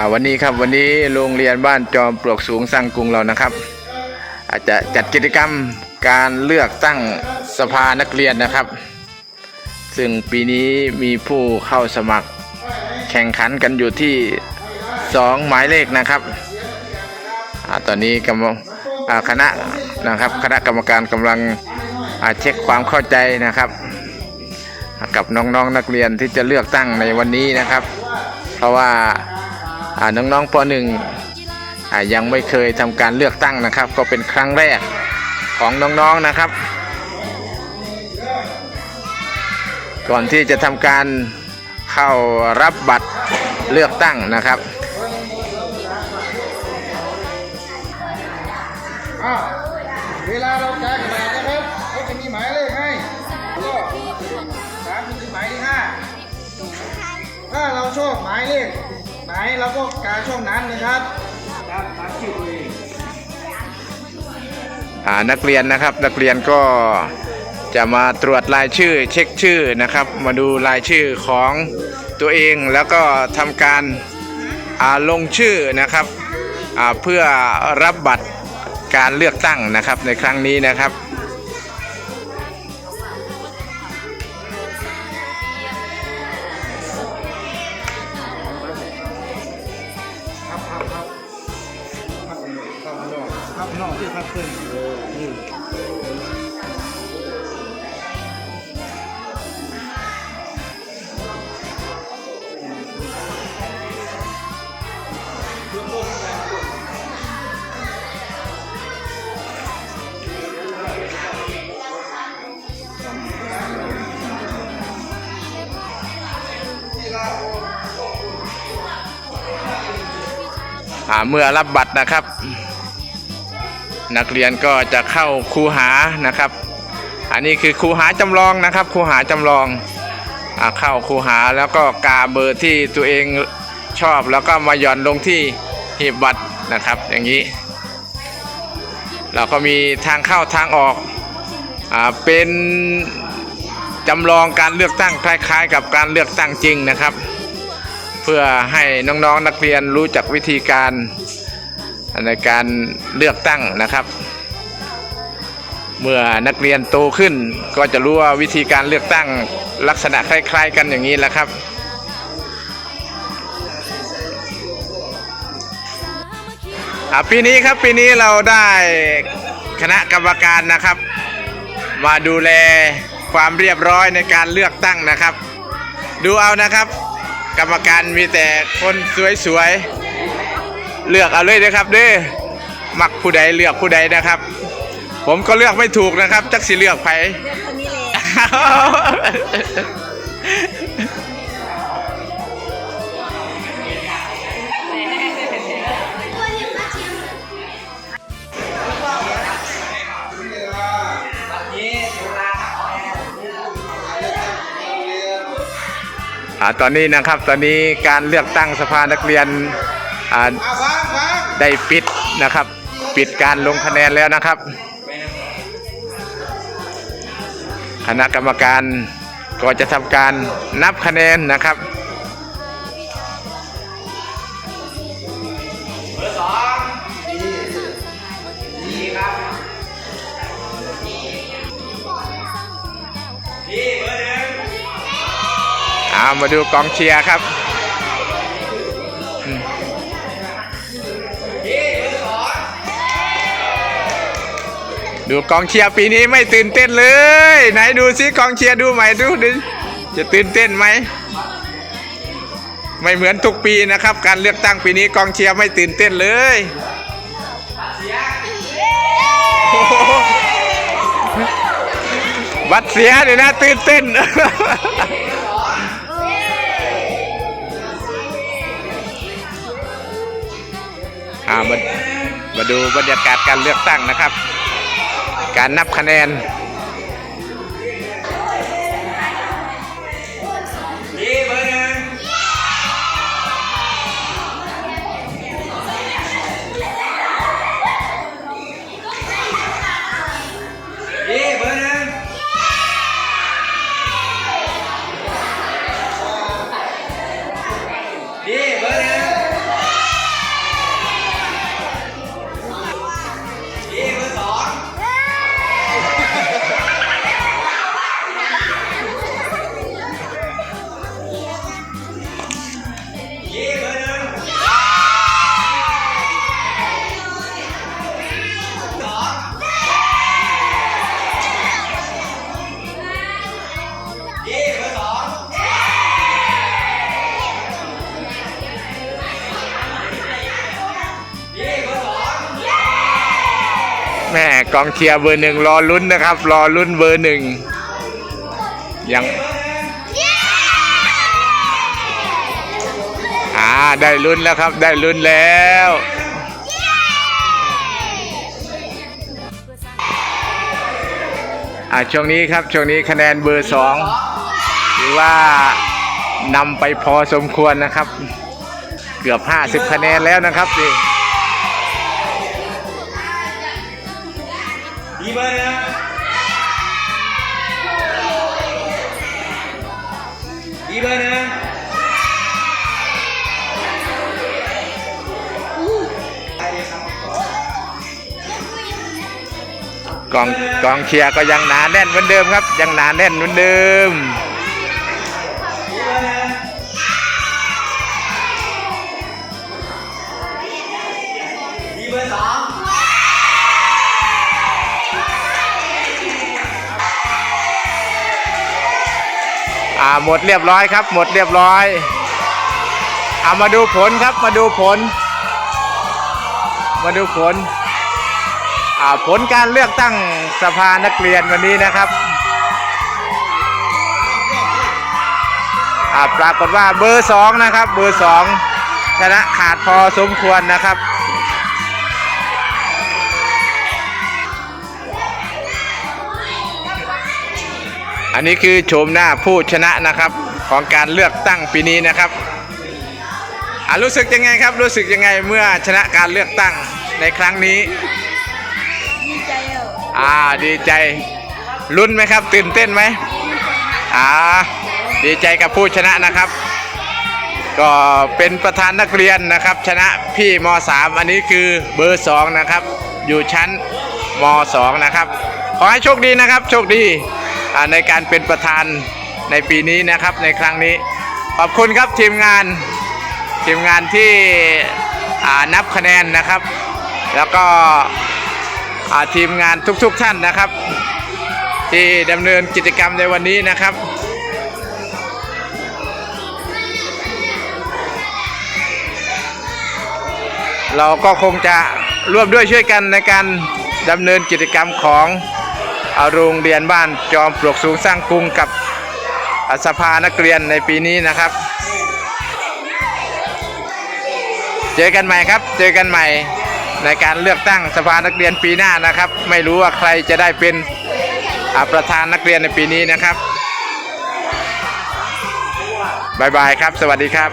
อ่าวันนี้ครับวันนี้โรงเรียนบ้านจอมปลวกสูงสร้างกรุงเรานะครับอาจจะจัดกิจกรรมการเลือกตั้งสภานักเรียนนะครับ ซึ่งปีนี้มีผู้เข้าสมัครแข่งขันกันอยู่ที่สองหมายเลขนะครับอตอนนี้กำลังคณะนะครับคณะกรรมการกำลังเช็คความเข้าใจนะครับ กับน้องๆนนักเรียนที่จะเลือกตั้งในวันนี้นะครับ เพราะว่า น้องๆป .1 อ่ายังไม่เคยทำการเลือกตั้งนะครับ ก็เป็นครั้งแรกของน้องๆนะครับ ก่อนที่จะทำการเข้ารับบัตรเลือกตั้งนะครับอ้าวเวลาเรากากระดาษนะครับเขาจะมีหมายเลขให้ก็สามถึงหมายที่ห้าถ้าเราชอบหมายเลข ไหนเราก็กาช่องนั้นนะครับตามตามชื่อตัวเองอ่านักเรียนนะครับนักเรียนก็จะมาตรวจรายชื่อเช็คชื่อนะครับ มาดูรายชื่อของตัวเองแล้วก็ทำการอ่าลงชื่อนะครับเพื่อรับบัตรการเลือกตั้งนะครับในครั้งนี้นะครับ เมื่อรับบัตรนะครับ นักเรียนก็จะเข้าคูหานะครับ อันนี้คือคูหาจำลองนะครับคูหาจำลองอเข้าคูหาแล้วก็กาเบอร์ที่ตัวเองชอบแล้วก็มาหย่อนลงที่หีบบัตรนะครับ อย่างนี้ เราก็มีทางเข้าทางออกอเป็นจำลองการเลือกตั้งคล้ายๆ กับการเลือกตั้งจริงนะครับ เพื่อให้น้องๆนักเรียนรู้จักวิธีการ ในการเลือกตั้งนะครับ เมื่อนักเรียนโตขึ้นก็จะรู้ว่าวิธีการเลือกตั้งลักษณะคล้าย ๆ กันอย่างนี้แหละครับอะปีนี้ครับปีนี้เราได้คณะกรรมการนะครับ มาดูแลความเรียบร้อยในการเลือกตั้งนะครับ ดูเอานะครับ กรรมการมีแต่คนสวยๆ เลือกเอาเลยนะครับเด้อมักผู้ใดเลือกผู้ใดนะครับ ผมก็เลือกไม่ถูกนะครับ จักสิเลือกไผคนนี้เลยอ่าตอนนี้นะครับตอนนี้การเลือกตั้งสภานักเรียน อ่าได้ปิดนะครับ ปิดการลงคะแนนแล้วนะครับ คณะกรรมการก็จะทำการนับคะแนนนะครับเอามาดูกองเชียร์ครับ ดูกองเชียร์ปีนี้ไม่ตื่นเต้นเลย ไหนดูซิกองเชียร์ดูใหม่ดูดิจะตื่นเต้นไหมไม่เหมือนทุกปีนะครับ การเลือกตั้งปีนี้กองเชียร์ไม่ตื่นเต้นเลยบัตรเสียเดี๋ยนะตื่นเต้นอ่ามามาดูบรรยากาศการเลือกตั้งนะครับ การนับคะแนน กองเชียร์เบอร์หนึ่งรอลุ้นนะครับ รอลุ้นเบอร์หนึ่งยังอ่าได้ลุ้นแล้วครับได้ลุ้นแล้วอ่าช่วงนี้ครับช่วงนี้คะแนนเบอร์สองถือว่านำไปพอสมควรนะครับ เกือบ 50 คะแนนแล้วนะครับนี่ ดีเบอร์นะดีเบอร์นะกองกองเชียร์ก็ยังหนาแน่นเหมือนเดิมครับ ยังหนาแน่นเหมือนเดิม อ่าหมดเรียบร้อยครับ หมดเรียบร้อยเอามาดูผลครับมาดูผล มาดูผลอ่าผลการเลือกตั้งสภานักเรียนวันนี้นะครับอ่าปรากฏว่าเบอร์สองนะครับ เบอร์สองชนะขาดพอสมควรนะครับ อันนี้คือโฉมหน้าผู้ชนะนะครับ ของการเลือกตั้งปีนี้นะครับอะรู้สึกยังไงครับ รู้สึกยังไงเมื่อชนะการเลือกตั้งในครั้งนี้ ดีใจอะอ่าดีใจลุ้นไหมครับ ตื่นเต้นไหมอ่าดีใจกับผู้ชนะนะครับ ก็เป็นประธานนักเรียนนะครับ ชนะพี่ม .3 อันนี้คือเบอร์ 2 นะครับ อยู่ชั้นม .2 นะครับ ขอให้โชคดีนะครับ โชคดีอ่า ในการเป็นประธานในปีนี้นะครับในครั้งนี้ ขอบคุณครับทีมงานทีมงานที่นับคะแนนนะครับ แล้วก็ทีมงานทุกๆท่านนะครับ ที่ดำเนินกิจกรรมในวันนี้นะครับเราก็คงจะร่วมด้วยช่วยกันในการดำเนินกิจกรรมของ โรงเรียนบ้านจอมปลวกสูงสร้างกรุงกับสภานักเรียนในปีนี้นะครับ เจอกันใหม่ครับ เจอกันใหม่ในการเลือกตั้งสภานักเรียนปีหน้านะครับ ไม่รู้ว่าใครจะได้เป็นประธานนักเรียนในปีนี้นะครับบายบายครับ สวัสดีครับ